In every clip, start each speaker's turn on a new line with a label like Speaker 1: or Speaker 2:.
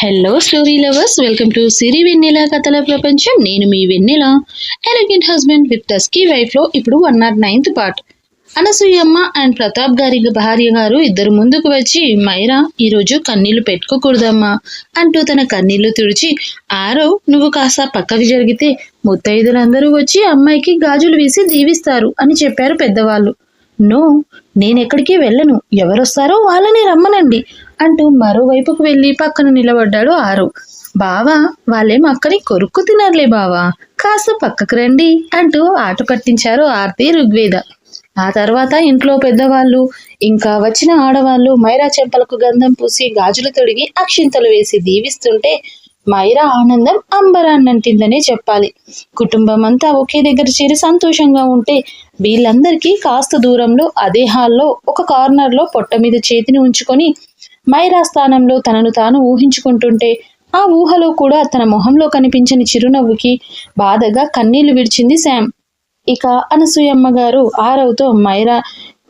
Speaker 1: Hello story lovers welcome to Siri Vennela కథల ప్రపంచం నేను మీ వెన్నెల ఎలిగెంట్ హస్బెండ్ విత్ టస్కీ వైఫ్లో ఇప్పుడు one not ninth part Anasuyamma and Pratap గారి భార్య గారు ఇద్దరు ముందుకు వచ్చి మైరా ఈరోజు కన్నీళ్ళు పెట్టుకోకూడదమ్మా అంటూ తన కన్నీళ్ళు తుడిచి ఆరో నువ్వు కాస్త పక్కకి జరిగితే ముత్తైదులందరూ వచ్చి అమ్మాయికి గాజులు వేసి దీవిస్తారు అని చెప్పారు పెద్దవాళ్ళు. నో నేనెక్కడికి వెళ్ళను. ఎవరొస్తారో వాళ్ళని రమ్మనండి అంటూ మరోవైపుకు వెళ్ళి పక్కన నిలబడ్డాడు ఆరు. బావా వాళ్ళేం అక్కడి కొరుక్కు తినర్లే బావా. కాస్త పక్కకు రండి అంటూ ఆట పట్టించారు ఆర్తి ఋగ్వేద. ఆ తర్వాత ఇంట్లో పెద్దవాళ్ళు ఇంకా వచ్చిన ఆడవాళ్ళు మైరా చెంపలకు గంధం పూసి గాజులు తొడిగి అక్షింతలు వేసి దీవిస్తుంటే మైరా ఆనందం అంబరాన్నంటిందనే చెప్పాలి. కుటుంబం అంతా ఒకే దగ్గర చేరి సంతోషంగా ఉంటే వీళ్ళందరికీ కాస్త దూరంలో అదే హాల్లో ఒక కార్నర్లో పొట్ట మీద చేతిని ఉంచుకొని మైరా స్థానంలో తనను తాను ఊహించుకుంటుంటే ఆ ఊహలో కూడా తన మొహంలో కనిపించని చిరునవ్వుకి బాధగా కన్నీళ్ళు విడిచింది శామ్. ఇక అనసూయమ్మ గారు ఆరవ్తో మైరా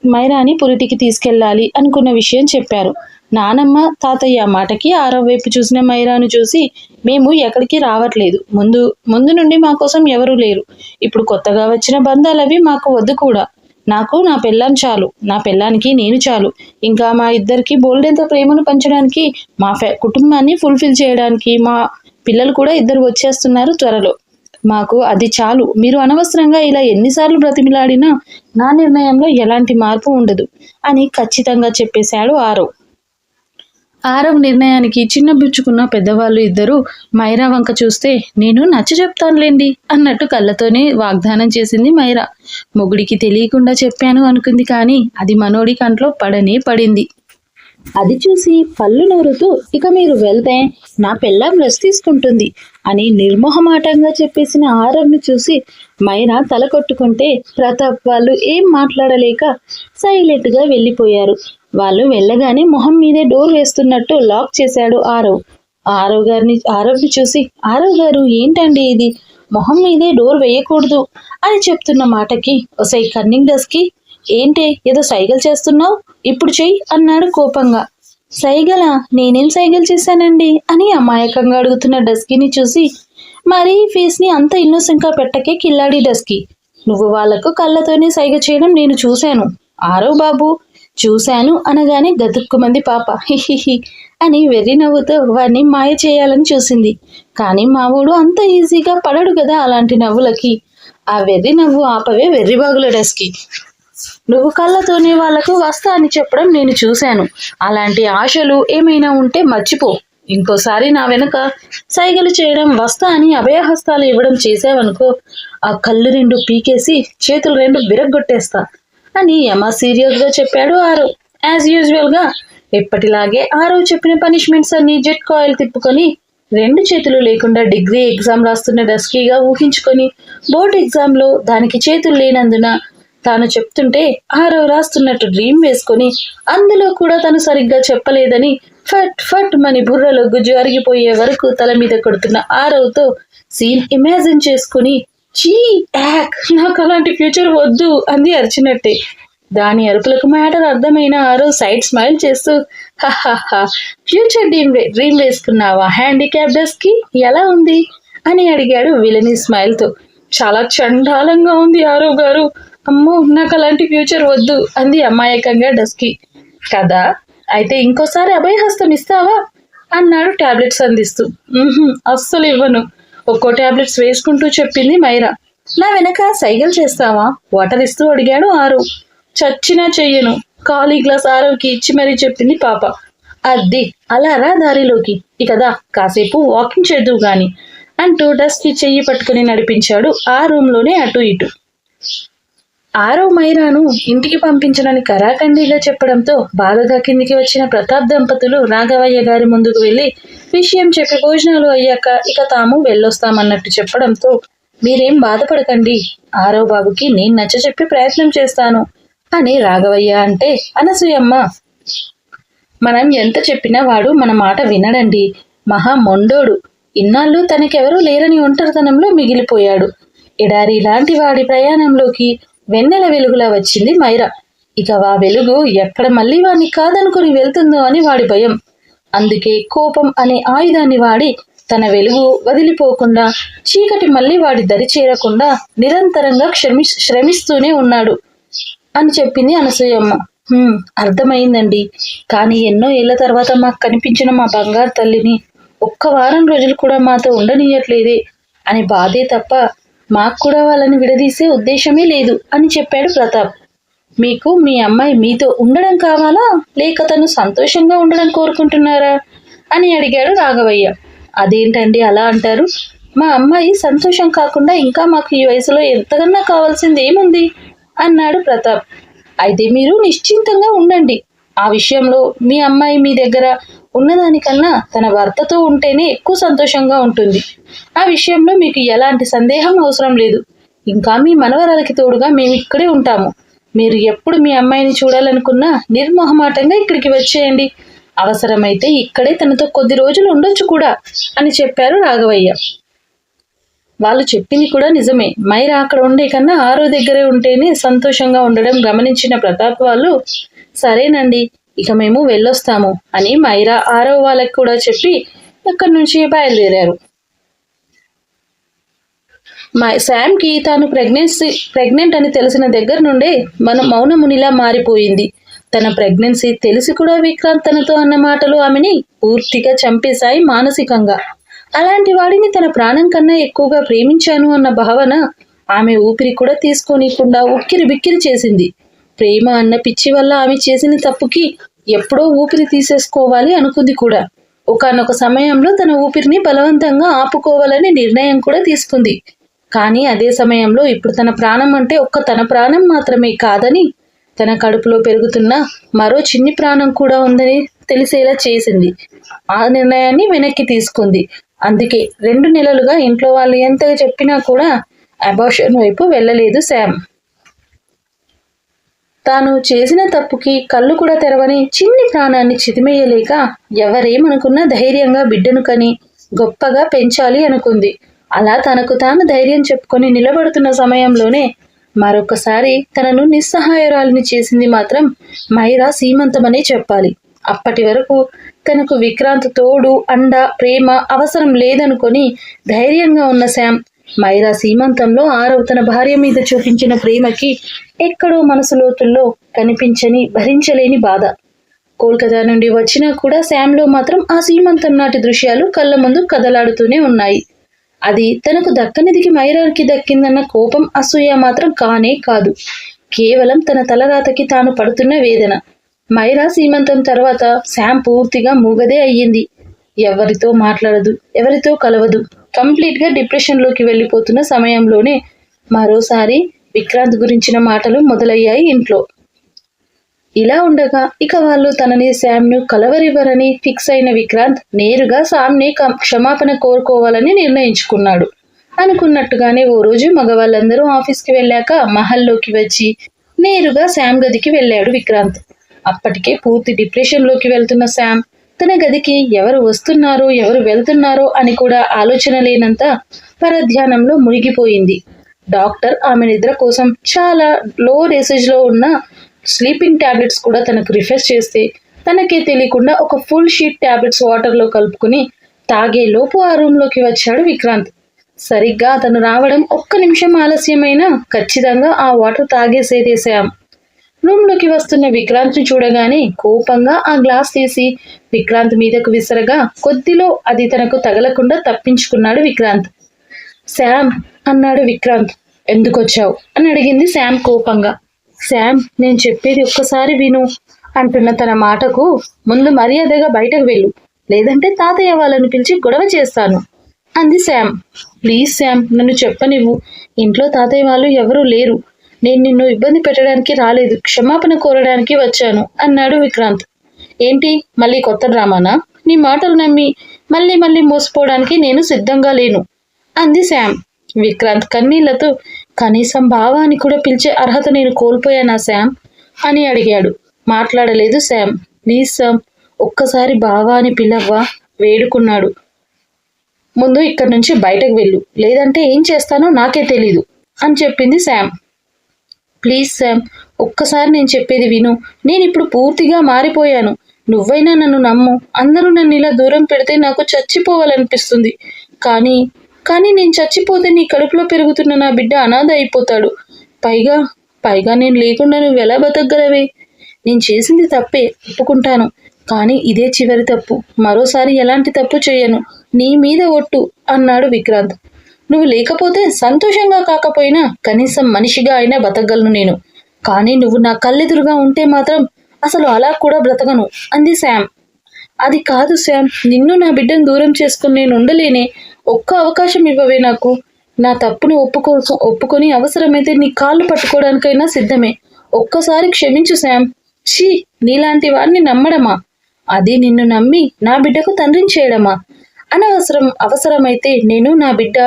Speaker 1: మైరాని పురిటికి తీసుకెళ్ళాలి అనుకున్న విషయం చెప్పారు. నానమ్మ తాతయ్య మాటకి ఆరవ వైపు చూసిన మైరాను చూసి మేము ఎక్కడికి రావట్లేదు. ముందు ముందు నుండి మా కోసం ఎవరూ లేరు. ఇప్పుడు కొత్తగా వచ్చిన బంధాలవి మాకు వద్దు కూడా. నాకు నా పెళ్ళాం చాలు నా పెళ్ళానికి నేను చాలు. ఇంకా మా ఇద్దరికి బోల్డెంత ప్రేమను పంచడానికి మా కుటుంబాన్ని ఫుల్ఫిల్ చేయడానికి మా పిల్లలు కూడా ఇద్దరు వచ్చేస్తున్నారు త్వరలో. మాకు అది చాలు. మీరు అనవసరంగా ఇలా ఎన్నిసార్లు బ్రతిమిలాడినా నా నిర్ణయంలో ఎలాంటి మార్పు ఉండదు అని ఖచ్చితంగా చెప్పేశాడు ఆరవ్ ఆరవ్ నిర్ణయానికి చిన్నబుచ్చుకున్న పెద్దవాళ్ళు ఇద్దరు మైరా వంక చూస్తే నేను నచ్చ చెప్తానులేండి అన్నట్టు కళ్ళతోనే వాగ్దానం చేసింది మైరా. మొగుడికి తెలియకుండా చెప్పాను అనుకుంది కానీ అది మనోడి కంట్లో పడనే పడింది. అది చూసి పళ్ళు నూరుతూ ఇక మీరు వెళ్తే నా పెళ్ళాం రెస్ట్ తీసుకుంటుంది అని నిర్మోహమాటంగా చెప్పేసిన ఆరవ్ను చూసి మైనా తల కొట్టుకుంటే ప్రతాప్ వాళ్ళు ఏం మాట్లాడలేక సైలెంట్గా వెళ్ళిపోయారు. వాళ్ళు వెళ్ళగానే మొహం మీదే డోర్ వేస్తున్నట్టు లాక్ చేశాడు ఆరవ్. ఆరవ్ గారిని ఆరవ్ని చూసి ఆరవ్ గారు ఏంటండి ఇది? మొహం మీదే డోర్ వేయకూడదు అని చెప్తున్న మాటకి ఒసై కన్నింగ్ డస్కి ఏంటే ఏదో సైగల్ చేస్తున్నావు? ఇప్పుడు చెయ్యి అన్నాడు కోపంగా. సైగల? నేనేం సైగల్ చేశానండి? అని అమాయకంగా అడుగుతున్న డస్కీని చూసి మరి ఫేస్ని అంత ఇన్నోసెంట్గా పెట్టకే కిల్లాడి డస్కి నువ్వు వాళ్ళకు కళ్ళతోనే సైగ చేయడం నేను చూశాను. ఆరో బాబు చూశాను అనగానే గతుక్కుమంది పాప. హిహిహి అని వెర్రి నవ్వుతో వాడిని మాయ చేయాలని చూసింది. కానీ మావుడు అంత ఈజీగా పడడు కదా అలాంటి నవ్వులకి. ఆ వెర్రి నవ్వు ఆపవే వెర్రి బాగుల డస్కి. నువ్వు కళ్ళతోనే వాళ్ళకు వస్తా అని చెప్పడం నేను చూశాను. అలాంటి ఆశలు ఏమైనా ఉంటే మర్చిపో. ఇంకోసారి నా వెనక సైగలు చేయడం వస్తా అని అభయహస్తాలు ఇవ్వడం చేసావనుకో ఆ కళ్ళు రెండు పీకేసి చేతులు రెండు బిరగ్గొట్టేస్తా అని యమ సీరియస్గా చెప్పాడు ఆరవ్ యాజ్ యూజువల్గా ఎప్పటిలాగే ఆరవ్ చెప్పిన పనిష్మెంట్స్ అన్ని జెట్ కాయిల్ తిప్పుకొని రెండు చేతులు లేకుండా డిగ్రీ ఎగ్జామ్ రాస్తున్న డస్కీగా ఊహించుకొని బోర్డ్ ఎగ్జామ్లో దానికి చేతులు లేనందున తాను చెప్తుంటే ఆరవ్ రాస్తున్నట్టు డ్రీమ్ వేసుకొని అందులో కూడా తను సరిగ్గా చెప్పలేదని ఫట్ ఫట్ మని బుర్రలో గుజ్జు అరిగిపోయే వరకు తల మీద కొడుతున్న ఆరవ్తో సీన్ ఇమాజిన్ చేసుకుని చీ యాక్ నాకు అలాంటి ఫ్యూచర్ వద్దు అంది అరిచినట్టే. దాని అరుపులకు మ్యాటర్ అర్థమైన ఆరు సైడ్ స్మైల్ చేస్తూ ఫ్యూచర్ డ్రీమ్ డ్రీమ్ వేసుకున్నావా? హ్యాండిక్యాప్ డెస్క్కి ఎలా ఉంది? అని అడిగాడు విలని స్మైల్తో. చాలా చండాలంగా ఉంది ఆరో గారు. అమ్మో నాకు అలాంటి ఫ్యూచర్ వద్దు అంది అమాయకంగా డస్కి. కదా అయితే ఇంకోసారి అభయహస్తం ఇస్తావా? అన్నాడు టాబ్లెట్స్ అందిస్తూ. అస్సలు ఇవ్వను. ఒక్కో టాబ్లెట్స్ వేసుకుంటూ చెప్పింది మైరా. నా వెనక సైకిల్ చేస్తావా? వాటర్ ఇస్తూ అడిగాడు ఆరు. చచ్చినా చెయ్యను. ఖాళీ గ్లాస్ ఆరవ్కి ఇచ్చి మరీ చెప్పింది పాప. అద్ది అలా రా దారిలోకి. ఇకదా కాసేపు వాకింగ్ చేద్దువు గాని అంటూ డస్కి చెయ్యి పట్టుకుని నడిపించాడు ఆ రూమ్లోనే అటు ఇటు. ఆరో మైరాను ఇంటికి పంపించనని కరాఖండిగా చెప్పడంతో బాధగా కిందికి వచ్చిన ప్రతాప్ దంపతులు రాఘవయ్య గారి ముందుకు వెళ్ళి విషయం చెప్పి భోజనాలు అయ్యాక ఇక తాము వెళ్ళొస్తామన్నట్టు చెప్పడంతో మీరేం బాధపడకండి ఆరో బాబుకి నేను నచ్చ చెప్పి ప్రయత్నం చేస్తాను అని రాఘవయ్య అంటే అనసూయమ్మ మనం ఎంత చెప్పినా వాడు మన మాట వినడండి మహా మొండోడు. ఇన్నాళ్ళు తనకెవరూ లేరని ఒంటరితనంలో మిగిలిపోయాడు. ఎడారి లాంటి వాడి ప్రయాణంలోకి వెన్నెల వెలుగులా వచ్చింది మైరా. ఇక ఆ వెలుగు ఎక్కడ మళ్ళీ వాడిని కాదనుకుని వెళ్తుందో అని వాడి భయం. అందుకే కోపం అనే ఆయుధాన్ని వాడి తన వెలుగు వదిలిపోకుండా చీకటి మళ్ళీ వాడి దరి చేరకుండా నిరంతరంగా శ్రమి శ్రమిస్తూనే ఉన్నాడు అని చెప్పింది అనసూయమ్మ అర్థమైందండి. కానీ ఎన్నో ఏళ్ళ తర్వాత మాకు కనిపించిన మా బంగారు తల్లిని ఒక్క వారం రోజులు కూడా మాతో ఉండనీయట్లేదే అని బాధే తప్ప మాకు కూడా వాళ్ళని విడదీసే ఉద్దేశమే లేదు అని చెప్పాడు ప్రతాప్. మీకు మీ అమ్మాయి మీతో ఉండడం కావాలా? లేక తను సంతోషంగా ఉండడం కోరుకుంటున్నారా? అని అడిగాడు రాఘవయ్య. అదేంటండి అలా అంటారు? మా అమ్మాయి సంతోషం కాకుండా ఇంకా మాకు ఈ వయసులో ఎంతకన్నా కావాల్సింది ఏముంది అన్నాడు ప్రతాప్. అయితే మీరు నిశ్చింతంగా ఉండండి. ఆ విషయంలో మీ అమ్మాయి మీ దగ్గర ఉన్నదానికన్నా తన భర్తతో ఉంటేనే ఎక్కువ సంతోషంగా ఉంటుంది. ఆ విషయంలో మీకు ఎలాంటి సందేహం అవసరం లేదు. ఇంకా మీ మనవరాలకి తోడుగా మేము ఇక్కడే ఉంటాము. మీరు ఎప్పుడు మీ అమ్మాయిని చూడాలనుకున్నా నిర్మోహమాటంగా ఇక్కడికి వచ్చేయండి. అవసరమైతే ఇక్కడే తనతో కొద్ది రోజులు ఉండొచ్చు కూడా అని చెప్పారు రాఘవయ్య. వాళ్ళు చెప్పింది కూడా నిజమే. మైరా అక్కడ ఉండే కన్నా ఆరో దగ్గరే ఉంటేనే సంతోషంగా ఉండడం గమనించిన ప్రతాప్ వాళ్ళు సరేనండి ఇక మేము వెళ్ళొస్తాము అని మైరా ఆరో వాళ్ళకి కూడా చెప్పి అక్కడి నుంచి బయలుదేరారు. మా శామ్కి తాను ప్రెగ్నెన్సీ ప్రెగ్నెంట్ అని తెలిసిన దగ్గర నుండే మన మౌనమునిలా మారిపోయింది. తన ప్రెగ్నెన్సీ తెలిసి కూడా విక్రాంత్ తనతో అన్న మాటలు ఆమెని పూర్తిగా చంపేశాయి మానసికంగా. అలాంటి వాడిని తన ప్రాణం కన్నా ఎక్కువగా ప్రేమించాను అన్న భావన ఆమె ఊపిరి కూడా తీసుకోనికుండా ఉక్కిరి బిక్కిరి చేసింది. ప్రేమ అన్న పిచ్చి వల్ల ఆమె చేసిన తప్పుకి ఎప్పుడో ఊపిరి తీసేసుకోవాలి అనుకుంది కూడా. ఒకానొక సమయంలో తన ఊపిరిని బలవంతంగా ఆపుకోవాలని నిర్ణయం కూడా తీసుకుంది. కానీ అదే సమయంలో ఇప్పుడు తన ప్రాణం అంటే ఒక్క తన ప్రాణం మాత్రమే కాదని తన కడుపులో పెరుగుతున్న మరో చిన్ని ప్రాణం కూడా ఉందని తెలిసేలా చేసింది. ఆ నిర్ణయాన్ని వెనక్కి తీసుకుంది. అందుకే రెండు నెలలుగా ఇంట్లో వాళ్ళు ఎంతగా చెప్పినా కూడా అబార్షన్ వైపు వెళ్ళలేదు శామ్ తాను చేసిన తప్పుకి కళ్ళు కూడా తెరవని చిన్ని ప్రాణాన్ని చితిమేయలేక ఎవరేమనుకున్నా ధైర్యంగా బిడ్డను కని గొప్పగా పెంచాలి అనుకుంది. అలా తనకు తాను ధైర్యం చెప్పుకొని నిలబడుతున్న సమయంలోనే మరొకసారి తనను నిస్సహాయరాలిని చేసింది మాత్రం మైరా సీమంతమనే చెప్పాలి. అప్పటి వరకు తనకు విక్రాంత్ తోడు అండ ప్రేమ అవసరం లేదనుకొని ధైర్యంగా ఉన్న శామ్ మైరా సీమంతంలో ఆరవ తన భార్య మీద చూపించిన ప్రేమకి ఎక్కడో మనసు లోతుల్లో కనిపించని భరించలేని బాధ. కోల్కతా నుండి వచ్చినా కూడా శామ్లో మాత్రం ఆ సీమంతం నాటి దృశ్యాలు కళ్ళ ముందు కదలాడుతూనే ఉన్నాయి. అది తనకు దక్కనిదికి మైరాకి దక్కిందన్న కోపం అసూయ మాత్రం కానే కాదు. కేవలం తన తలరాతకి తాను పడుతున్న వేదన. మైరా సీమంతం తర్వాత శామ్ పూర్తిగా మూగదే అయ్యింది. ఎవరితో మాట్లాడదు ఎవరితో కలవదు. కంప్లీట్గా డిప్రెషన్లోకి వెళ్ళిపోతున్న సమయంలోనే మరోసారి విక్రాంత్ గురించిన మాటలు మొదలయ్యాయి ఇంట్లో. ఇలా ఉండగా ఇక వాళ్ళు తనని శామ్ను కలవరివ్వరని ఫిక్స్ అయిన విక్రాంత్ నేరుగా శామ్ని కం- క్షమాపణ కోరుకోవాలని నిర్ణయించుకున్నాడు. అనుకున్నట్టుగానే ఓ రోజు మగవాళ్ళందరూ ఆఫీస్కి వెళ్ళాక మహల్లోకి వచ్చి నేరుగా శామ్ గదికి వెళ్ళాడు విక్రాంత్. అప్పటికే పూర్తి డిప్రెషన్లోకి వెళ్తున్న శామ్ తన గదికి ఎవరు వస్తున్నారో ఎవరు వెళ్తున్నారో అని కూడా ఆలోచన లేనంత పరధ్యానంలో మునిగిపోయింది. డాక్టర్ ఆమె నిద్ర కోసం చాలా లో డేసేజ్లో ఉన్న స్లీపింగ్ టాబ్లెట్స్ కూడా తనకు రిఫర్ చేస్తే తనకే తెలియకుండా ఒక ఫుల్ షీట్ టాబ్లెట్స్ వాటర్లో కలుపుకుని తాగే లోపు ఆ రూమ్లోకి వచ్చాడు విక్రాంత్. సరిగ్గా అతను రావడం ఒక్క నిమిషం ఆలస్యమైనా ఖచ్చితంగా ఆ వాటర్ తాగేసేదేశాం. రూమ్లోకి వస్తున్న విక్రాంత్ని చూడగానే కోపంగా ఆ గ్లాస్ తీసి విక్రాంత్ మీదకు విసరగా కొద్దిలో అది తనకు తగలకుండా తప్పించుకున్నాడు విక్రాంత్. శామ్ అన్నాడు విక్రాంత్. ఎందుకొచ్చావు? అని అడిగింది శామ్ కోపంగా. శామ్ నేను చెప్పేది ఒక్కసారి విను. అంటున్న తన మాటకు ముందు మర్యాదగా బయటకు వెళ్ళు. లేదంటే తాతయ్య వాళ్ళని పిలిచి గొడవ చేస్తాను. అంది శామ్. ప్లీజ్ శామ్ నన్ను చెప్పనివ్వు. ఇంట్లో తాతయ్య వాళ్ళు ఎవరూ లేరు. నేను నిన్ను ఇబ్బంది పెట్టడానికి రాలేదు క్షమాపణ కోరడానికి వచ్చాను అన్నాడు విక్రాంత్. ఏంటి? మళ్ళీ కొత్త డ్రామానా? నీ మాటలు నమ్మి మళ్ళీ మళ్ళీ మోసపోవడానికి నేను సిద్ధంగా లేను అంది శామ్ విక్రాంత్ కన్నీళ్ళతో కనీసం భావాన్ని కూడా పిలిచే అర్హత నేను కోల్పోయానా శామ్ అని అడిగాడు. మాట్లాడలేదు శామ్ ప్లీజ్ శామ్ ఒక్కసారి బావా అని పిలవ్వా? వేడుకున్నాడు. ముందు ఇక్కడి నుంచి బయటకు వెళ్ళు. లేదంటే ఏం చేస్తానో నాకే తెలీదు అని చెప్పింది శామ్ ప్లీజ్ శామ్ ఒక్కసారి నేను చెప్పేది విను. నేను ఇప్పుడు పూర్తిగా మారిపోయాను. నువ్వైనా నన్ను నమ్ము. అందరూ నన్ను ఇలా దూరం పెడితే నాకు చచ్చిపోవాలనిపిస్తుంది. కానీ కానీ నేను చచ్చిపోతే నీ కడుపులో పెరుగుతున్న నా బిడ్డ అనాథ అయిపోతాడు. పైగా పైగా నేను లేకుండా నువ్వు ఎలా బతకగలవే? నేను చేసింది తప్పే ఒప్పుకుంటాను. కానీ ఇదే చివరి తప్పు. మరోసారి ఎలాంటి తప్పు చేయను. నీ మీద ఒట్టు అన్నాడు విక్రాంత్. నువ్వు లేకపోతే సంతోషంగా కాకపోయినా కనీసం మనిషిగా అయినా బతకగలను నేను. కానీ నువ్వు నా కళ్ళెదురుగా ఉంటే మాత్రం అసలు అలా కూడా బ్రతకను అంది శామ్. అది కాదు శామ్ నిన్ను నా బిడ్డను దూరం చేసుకుని నేను ఉండలేనే. ఒక్క అవకాశం ఇవ్వవే నాకు. నా తప్పును ఒప్పుకో ఒప్పుకొని అవసరమైతే నీ కాళ్ళు పట్టుకోవడానికైనా సిద్ధమే. ఒక్కసారి క్షమించు శామ్. షీ నీలాంటి వారిని నమ్మడమా? అది నిన్ను నమ్మి నా బిడ్డకు తండ్రిని చేయడమా? అనవసరం అవసరమైతే నేను నా బిడ్డ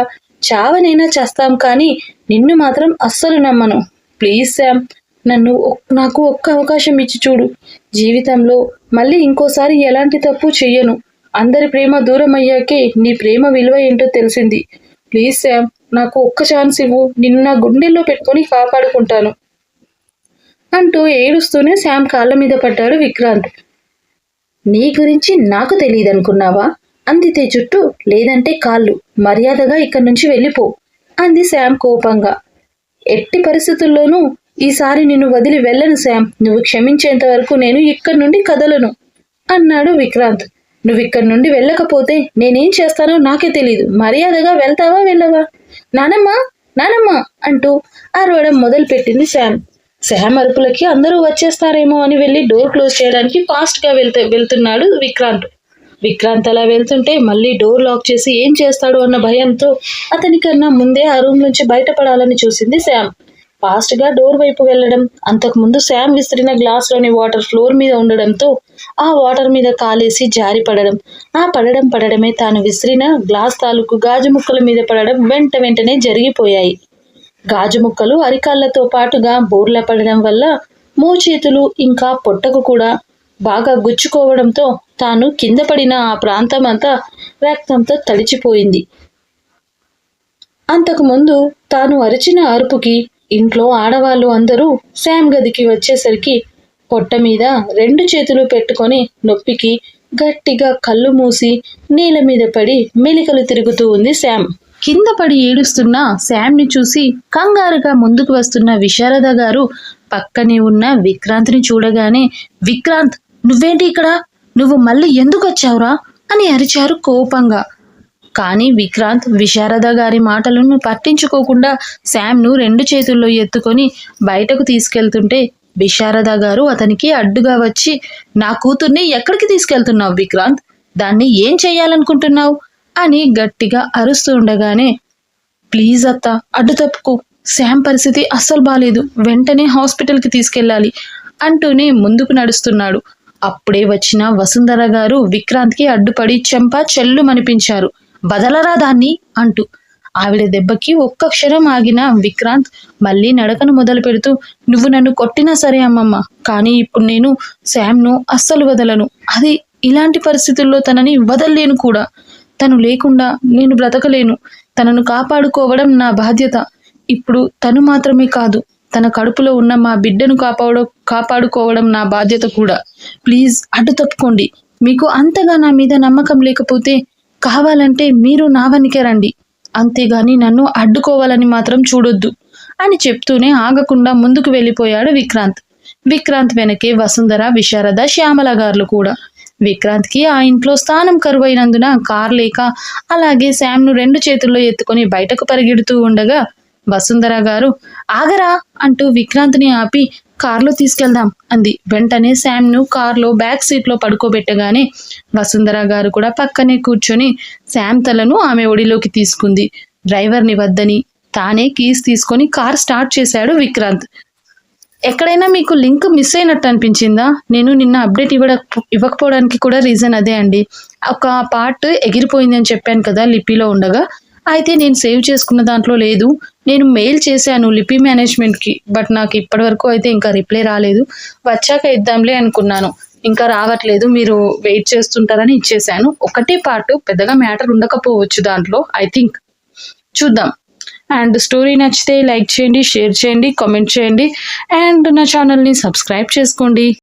Speaker 1: చావనైనా చేస్తాం కానీ నిన్ను మాత్రం అస్సలు నమ్మను. ప్లీజ్ శామ్ నన్ను ఒక్- నాకు ఒక్క అవకాశం ఇచ్చి చూడు. జీవితంలో మళ్ళీ ఇంకోసారి ఎలాంటి తప్పు చెయ్యను. అందరి ప్రేమ దూరం అయ్యాకే నీ ప్రేమ విలువ ఏంటో తెలిసింది. ప్లీజ్ శామ్ నాకు ఒక్క ఛాన్స్ ఇవ్వు. నిన్ను నా గుండెల్లో పెట్టుకొని కాపాడుకుంటాను. అంటూ ఏడుస్తూనే శామ్ కాళ్ళ మీద పడ్డాడు విక్రాంత్. నీ గురించి నాకు తెలియదనుకున్నావా? అందితే చుట్టూ లేదంటే కాళ్ళు. మర్యాదగా ఇక్కడి నుంచి వెళ్ళిపో అంది శామ్ కోపంగా. ఎట్టి పరిస్థితుల్లోనూ ఈసారి నిన్ను వదిలి వెళ్ళను శామ్ నువ్వు క్షమించేంత వరకు నేను ఇక్కడి నుండి కదలను అన్నాడు విక్రాంత్. నువ్వు ఇక్కడి నుండి వెళ్ళకపోతే నేనేం చేస్తానో నాకే తెలీదు. మర్యాదగా వెళ్తావా వెళ్ళవా? నానమ్మ నానమ్మ అంటూ అరవడం మొదలుపెట్టింది శామ్ శామ్ అరుపులకి అందరూ వచ్చేస్తారేమో అని వెళ్ళి డోర్ క్లోజ్ చేయడానికి ఫాస్ట్గా వెళ్తే వెళ్తున్నాడు విక్రాంత్. విక్రాంత్ అలా వెళ్తుంటే మళ్ళీ డోర్ లాక్ చేసి ఏం చేస్తాడు అన్న భయంతో అతనికన్నా ముందే ఆ రూమ్ నుంచి బయటపడాలని చూసింది శామ్ ఫాస్ట్గా డోర్ వైపు వెళ్ళడం అంతకుముందు శామ్ విసిరిన గ్లాస్లోని వాటర్ ఫ్లోర్ మీద ఉండడంతో ఆ వాటర్ మీద కాలేసి జారి పడడం ఆ పడడం పడడమే తాను విసిరిన గ్లాస్ తాలూకు గాజు ముక్కల మీద పడడం వెంట వెంటనే జరిగిపోయాయి. గాజు ముక్కలు అరికాళ్ళతో పాటుగా బోర్ల పడడం వల్ల మోచేతులు ఇంకా పొట్టకు కూడా బాగా గుచ్చుకోవడంతో తాను కింద పడిన ఆ ప్రాంతం అంతా రక్తంతో తడిచిపోయింది. అంతకుముందు తాను అరిచిన అరుపుకి ఇంట్లో ఆడవాళ్ళు అందరూ శామ్ గదికి వచ్చేసరికి పొట్ట మీద రెండు చేతులు పెట్టుకొని నొప్పికి గట్టిగా కళ్ళు మూసి నేల మీద పడి మెలికలు తిరుగుతూ ఉంది శామ్ కింద పడి ఏడుస్తున్న శామ్ని చూసి కంగారుగా ముందుకు వస్తున్న విశారద గారు పక్కనే ఉన్న విక్రాంత్ని చూడగానే విక్రాంత్ నువ్వేంటి ఇక్కడ? నువ్వు మళ్ళీ ఎందుకు వచ్చావురా అని అరిచారు కోపంగా. కానీ విక్రాంత్ విశారద గారి మాటలను పట్టించుకోకుండా శామ్ను రెండు చేతుల్లో ఎత్తుకొని బయటకు తీసుకెళ్తుంటే విశారద గారు అతనికి అడ్డుగా వచ్చి నా కూతుర్ని ఎక్కడికి తీసుకెళ్తున్నావు విక్రాంత్? దాన్ని ఏం చేయాలనుకుంటున్నావు అని గట్టిగా అరుస్తూ ఉండగానే ప్లీజ్ అత్త అడ్డు తప్పుకో. శామ్ పరిస్థితి అస్సలు బాలేదు. వెంటనే హాస్పిటల్కి తీసుకెళ్ళాలి అంటూనే ముందుకు నడుస్తున్నాడు. అప్పుడే వచ్చిన వసుంధర గారు విక్రాంత్కి అడ్డుపడి చెంప చెల్లుమనిపించారు. బదలరా దాన్ని అంటూ. ఆవిడ దెబ్బకి ఒక్క క్షణం ఆగిన విక్రాంత్ మళ్ళీ నడకను మొదలు పెడుతూ నువ్వు నన్ను కొట్టినా సరే అమ్మమ్మ కానీ ఇప్పుడు నేను శామ్ను అస్సలు వదలను. అది ఇలాంటి పరిస్థితుల్లో తనని వదల్లేను కూడా. తను లేకుండా నేను బ్రతకలేను. తనను కాపాడుకోవడం నా బాధ్యత. ఇప్పుడు తను మాత్రమే కాదు తన కడుపులో ఉన్న మా బిడ్డను కాపాడు కాపాడుకోవడం నా బాధ్యత కూడా. ప్లీజ్ అడ్డు తప్పుకోండి. మీకు అంతగా నా మీద నమ్మకం లేకపోతే కావాలంటే మీరు నా వనికే రండి. అంతేగాని నన్ను అడ్డుకోవాలని మాత్రం చూడొద్దు అని చెప్తూనే ఆగకుండా ముందుకు వెళ్ళిపోయాడు విక్రాంత్. విక్రాంత్ వెనకే వసుంధర విశారద శ్యామల గారులు కూడా. విక్రాంత్కి ఆ ఇంట్లో స్థానం కరువైనందున కార్ లేక అలాగే శామ్ను రెండు చేతుల్లో ఎత్తుకొని బయటకు పరిగెడుతూ ఉండగా వసుంధర గారు ఆగరా అంటూ విక్రాంత్ని ఆపి కార్లో తీసుకెళ్దాం అంది. వెంటనే శామ్ను కార్లో బ్యాక్ సీట్లో పడుకోబెట్టగానే వసుంధర గారు కూడా పక్కనే కూర్చొని శామ్ తలను ఆమె ఒడిలోకి తీసుకుంది. డ్రైవర్ని వద్దని తానే కీస్ తీసుకొని కార్ స్టార్ట్ చేశాడు విక్రాంత్. ఎక్కడైనా మీకు లింక్ మిస్ అయినట్టు అనిపించిందా? నేను నిన్న అప్డేట్ ఇవ్వడ ఇవ్వకపోవడానికి కూడా రీజన్ అదే అండి. ఒక పార్ట్ ఎగిరిపోయింది అని చెప్పాను కదా లిపిలో ఉండగా అయితే నేను సేవ్ చేసుకున్న దాంట్లో లేదు. నేను మెయిల్ చేశాను లిపి మేనేజ్మెంట్కి బట్ నాకు ఇప్పటివరకు అయితే ఇంకా రిప్లై రాలేదు. వచ్చాక ఇద్దాంలే అనుకున్నాను. ఇంకా రావట్లేదు. మీరు వెయిట్ చేస్తుంటారని ఇచ్చేసాను ఒకటే పార్ట్ పెద్దగా మ్యాటర్ ఉండకపోవచ్చు దాంట్లో ఐ థింక్. చూద్దాం. అండ్ స్టోరీ నచ్చితే లైక్ చేయండి షేర్ చేయండి కామెంట్ చేయండి. అండ్ నా ఛానల్ని సబ్స్క్రైబ్ చేసుకోండి.